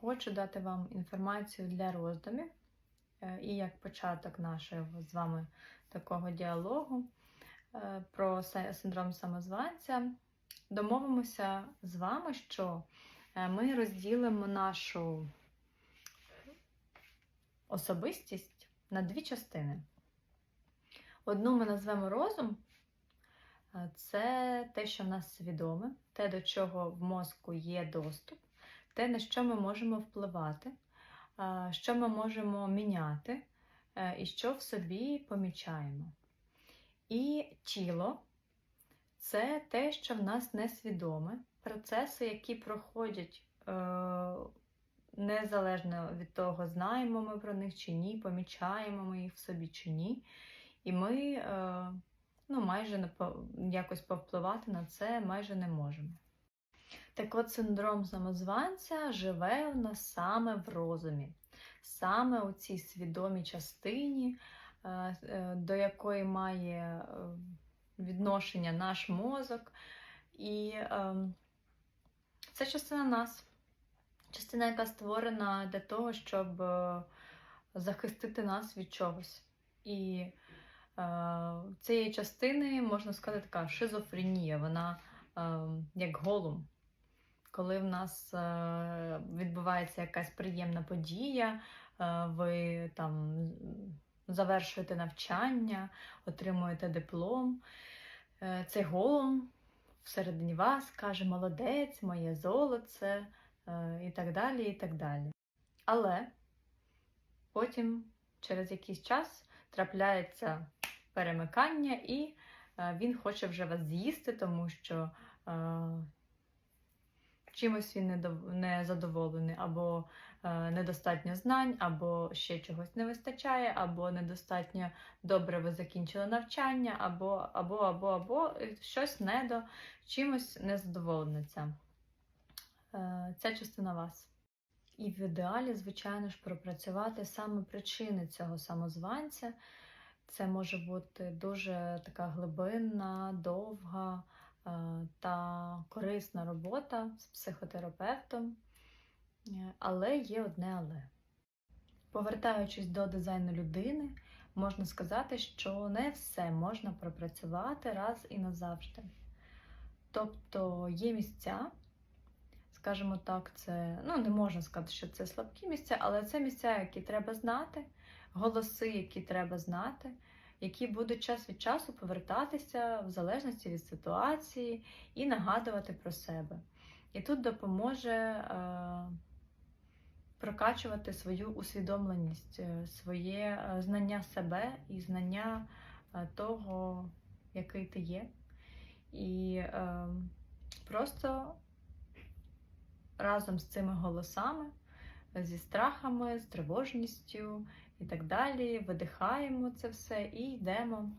хочу дати вам інформацію для роздумів е, і як початок нашого з вами такого діалогу е, про синдром самозванця. Домовимося з вами, що е, ми розділимо нашу особистість на дві частини. Одну ми назвемо розум. Це те, що в нас свідоме, те, до чого в мозку є доступ, те, на що ми можемо впливати, що ми можемо міняти е, і що в собі помічаємо. І тіло це те, що в нас несвідоме, процеси, які проходять е, незалежно від того, знаємо ми про них чи ні, помічаємо ми їх в собі чи ні. І ми е, ну, майже якось повпливати на це майже не можемо. Так от синдром самозванця живе в нас саме в розумі, саме у цій свідомій частині, е, е, до якої має е, відношення наш мозок. І е, це частина нас, частина, яка створена для того, щоб захистити нас від чогось. І цієї частини, можна сказати, така шизофренія, вона е, як голум. Коли в нас е, відбувається якась приємна подія, е, ви там завершуєте навчання, отримуєте диплом, е, цей голум всередині вас каже молодець, моє золоце і так далі, і так далі. Але потім, через якийсь час, трапляється перемикання, і він хоче вже вас з'їсти, тому що чимось він не задоволений, або е, недостатньо знань, або ще чогось не вистачає, або недостатньо добре ви закінчили навчання, або, або, або, або е, щось недо, чимось незадоволена ця, е, ця частина вас. І в ідеалі, звичайно ж, пропрацювати саме причини цього самозванця. Це може бути дуже така глибинна, довга корисна робота з психотерапевтом. Е, Але є одне але. Повертаючись до дизайну людини, можна сказати, що не все можна пропрацювати раз і назавжди. Тобто є місця, скажімо так, це ну не можна сказати, що це слабкі місця, але це місця, які треба знати, голоси, які треба знати, які будуть час від часу повертатися в залежності від ситуації і нагадувати про себе. І тут допоможе е, прокачувати свою усвідомленість, е, своє е, знання себе і знання е, того, який ти є. І е, просто разом з цими голосами, зі страхами, з тривожністю і так далі, видихаємо це все і йдемо,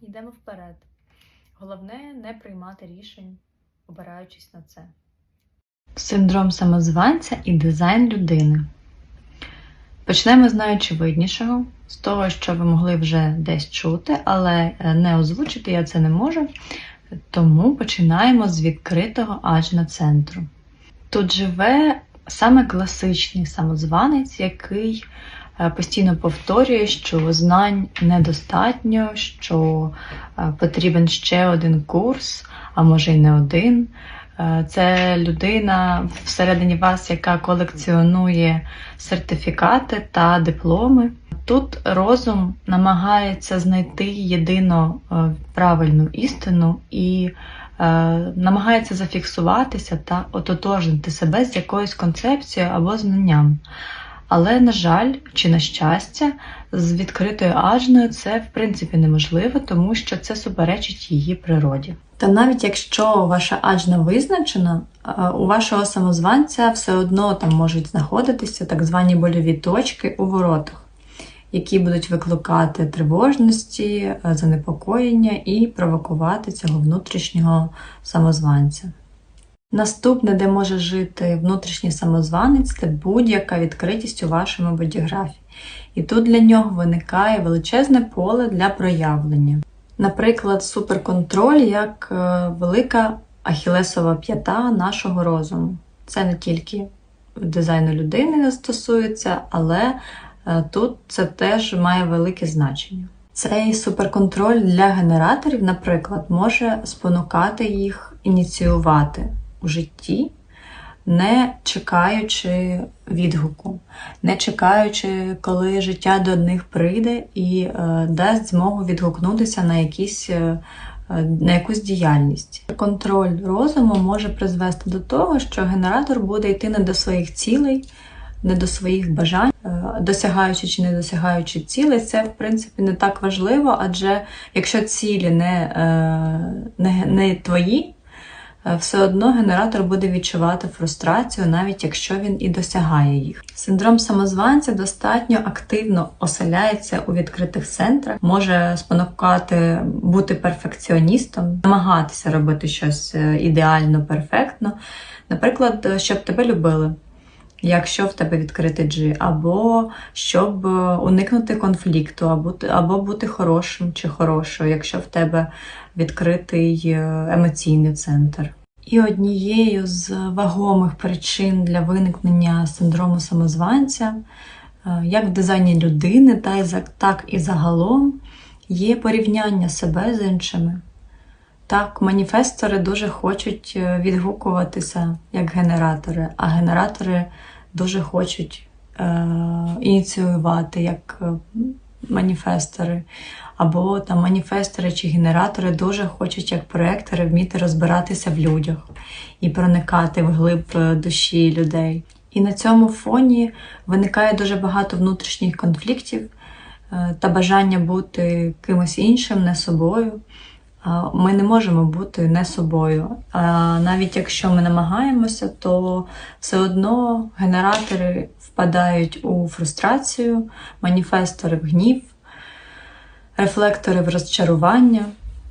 йдемо вперед. Головне не приймати рішень, обираючись на це. Синдром самозванця і дизайн людини. Почнемо з найочевиднішого, з того, що ви могли вже десь чути, але е, не озвучити я це не можу. Тому починаємо з відкритого ажна центру. Тут живе саме класичний самозванець, який е, постійно повторює, що знань недостатньо, що е, потрібен ще один курс, а може й не один. Е, Це людина всередині вас, яка колекціонує сертифікати та дипломи. Тут розум намагається знайти єдино е, правильну істину і намагається зафіксуватися та ототожнити себе з якоюсь концепцією або знанням. Але, на жаль, чи на щастя, з відкритою ажною це в принципі неможливо, тому що це суперечить її природі. Та навіть якщо ваша аджна визначена, е, у вашого самозванця все одно там можуть знаходитися так звані больові точки у воротах, які будуть викликати тривожності, е, занепокоєння і провокувати цього внутрішнього самозванця. Наступне, де може жити внутрішній самозванець, це будь-яка відкритість у вашому бодіграфі. І тут для нього виникає величезне поле для проявлення. Наприклад, суперконтроль як е, велика ахілесова п'ята нашого розуму. Це не тільки дизайну людини стосується, але тут це теж має велике значення. Цей суперконтроль для генераторів, наприклад, може спонукати їх ініціювати у житті, не чекаючи відгуку, не чекаючи, коли життя до них прийде і е, дасть змогу відгукнутися на якісь. е, е, на якусь діяльність. Контроль розуму може призвести до того, що генератор буде йти не до своїх цілей, не до своїх бажань, Е, досягаючи чи не досягаючи цілей, це в принципі не так важливо, адже якщо цілі не, е, не, не твої, е, все одно генератор буде відчувати фрустрацію, навіть якщо він і досягає їх. Синдром самозванця достатньо активно оселяється у відкритих центрах, може спонукати бути перфекціоністом, намагатися робити щось ідеально, перфектно. Наприклад, щоб тебе любили. Якщо в тебе відкритий G, або щоб е, уникнути конфлікту, або, або бути хорошим чи хорошою, якщо в тебе відкритий е, емоційний центр. І однією з вагомих причин для виникнення синдрому самозванця, е, як в дизайні людини, так і загалом, є порівняння себе з іншими. Так, маніфестори дуже хочуть е, відгукуватися як генератори, а генератори дуже хочуть е, ініціювати як е, маніфестори. Або там маніфестори чи генератори дуже хочуть як проектори вміти розбиратися в людях і проникати в глиб е, душі людей. І на цьому фоні виникає дуже багато внутрішніх конфліктів та бажання бути кимось іншим, не собою. Ми не можемо бути не собою. А навіть якщо ми намагаємося, то все одно генератори впадають у фрустрацію, маніфестори в гнів, рефлектори в розчарування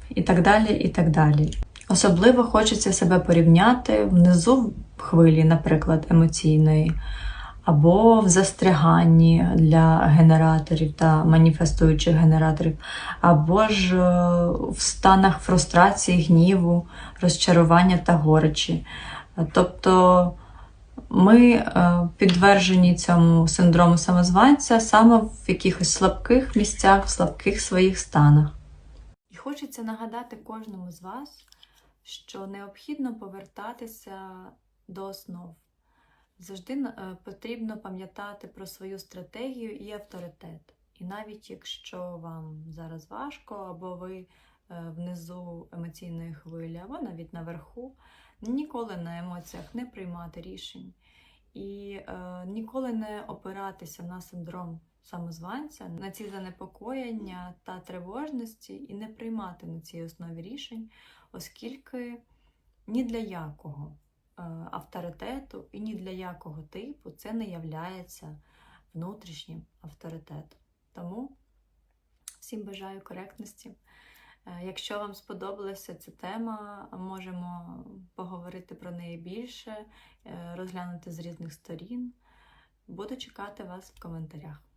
і так далі. і так далі. Особливо хочеться себе порівняти внизу в хвилі, наприклад, емоційної, або в застряганні для генераторів та маніфестуючих генераторів, або ж е, в станах фрустрації, гніву, розчарування та горечі. Тобто ми е, підтверджені цьому синдрому самозванця саме в якихось слабких місцях, в слабких своїх станах. І хочеться нагадати кожному з вас, що необхідно повертатися до основ. Завжди е, потрібно пам'ятати про свою стратегію і авторитет. І навіть якщо вам зараз важко, або ви е, внизу емоційної хвилі, або навіть наверху, ніколи на емоціях не приймати рішень і е, ніколи не опиратися на синдром самозванця, на ці занепокоєння та тривожності, і не приймати на цій основі рішень, оскільки ні для якого авторитету і ні для якого типу це не являється внутрішнім авторитетом. Тому всім бажаю коректності. Е, Якщо вам сподобалася ця тема, можемо поговорити про неї більше, е, розглянути з різних сторін. Буду чекати вас в коментарях.